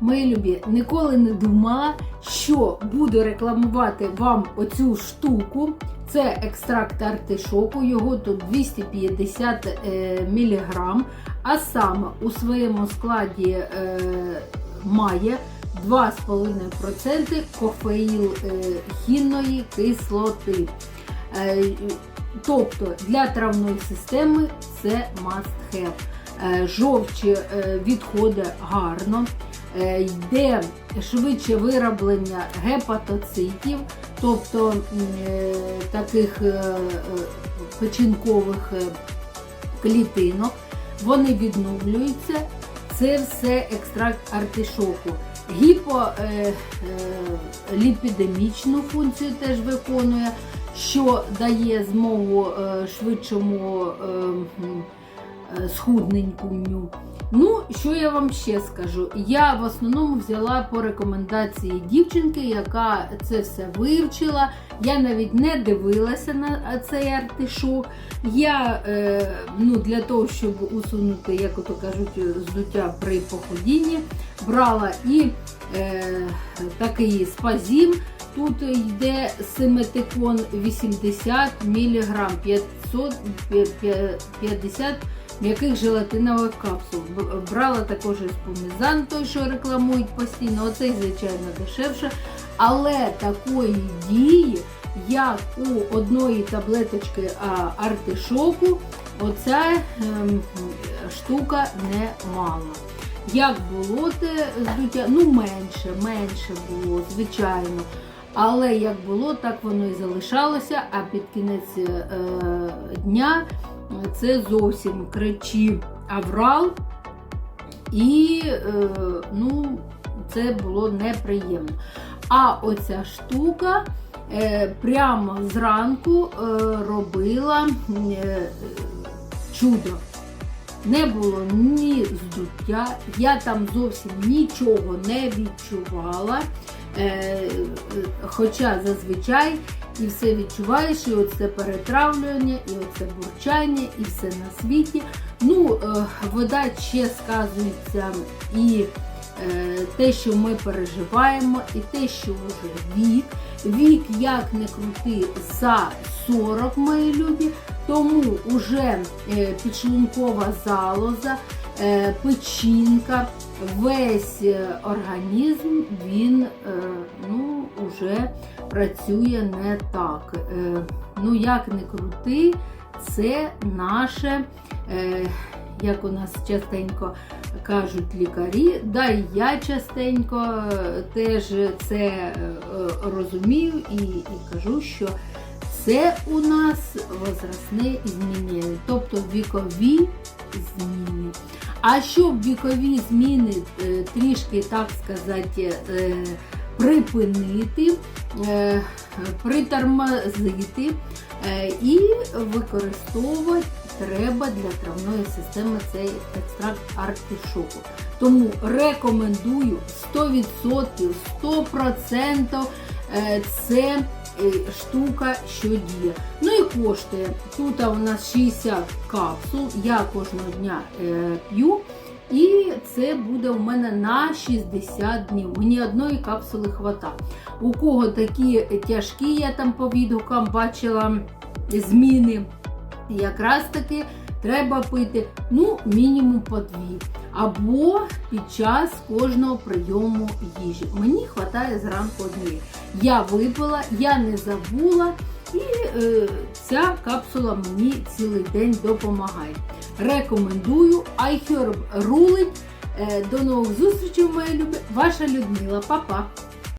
Мої любі, ніколи не думала, що буду рекламувати вам оцю штуку. Це екстракт артишоку, його тут 250 е, мг, а саме у своєму складі е, має 2,5% кофеїл хінної кислоти. Е, тобто для травної системи це must have. Жовчі відходить гарно, йде швидше вироблення гепатоцитів, тобто е, таких е, е, печінкових е, клітинок. Вони відновлюються. Це все екстракт артишоку. Гіполіпідемічну функцію теж виконує, що дає змогу е, швидшому е, м, е, схудненькунню. Ну, що я вам ще скажу? Я в основному взяла по рекомендації дівчинки, яка це все вивчила. Я навіть не дивилася на цей артишок. Я е, ну, для того, щоб усунути, як ото кажуть, здуття при походінні, брала і е, такий спазім. Тут йде симетикон 80 мг 550 м'яких желатинових капсул. Брала також і спумізан, той, що рекламують постійно. Оцей, звичайно, дешевше. Але такої дії, як у одної таблеточки артишоку, оця ем, штука не мала. Як було те здуття? Ну, менше, менше було, звичайно. Але як було, так воно і залишалося, а під кінець е, дня це зовсім кричів аврал, і е, ну, це було неприємно. А оця штука е, прямо зранку е, робила чудо. Не було ні здуття, я там зовсім нічого не відчувала. Хоча зазвичай і все відчуваєш, і оце перетравлювання, і оце бурчання, і все на світі. Ну, е, вода ще сказується і те, що ми переживаємо, і те, що вже вік. Вік, як не крути, за 40, мої любі, тому вже е, підшлункова залоза, е, печінка, весь е, організм він е, ну, вже працює не так. Е, Ну, як не крути, це наше, е, як у нас частенько кажуть лікарі, да і я частенько е, теж це е, розумію і, і кажу, що це у нас возрастне змінення, тобто вікові зміни. А щоб вікові зміни е, трішки, так сказати, припинити, е, притормозити е, і використовувати треба для травної системи цей екстракт артишоку. Тому рекомендую 100%, 100% е, це штука, що діє. Ну і коштує. Тут у нас 60 капсул, я кожного дня п'ю. І це буде у мене на 60 днів. Мені одної капсули хвата. У кого такі тяжкі, я там по відгукам бачила зміни. Якраз таки треба пити ну, мінімум по дві. Або під час кожного прийому їжі. Мені вистачає зранку однієї. Я випила, я не забула, і е, ця капсула мені цілий день допомагає. Рекомендую iHerb рулить. Е, До нових зустрічей, мої любі. Ваша Людмила. Па-па!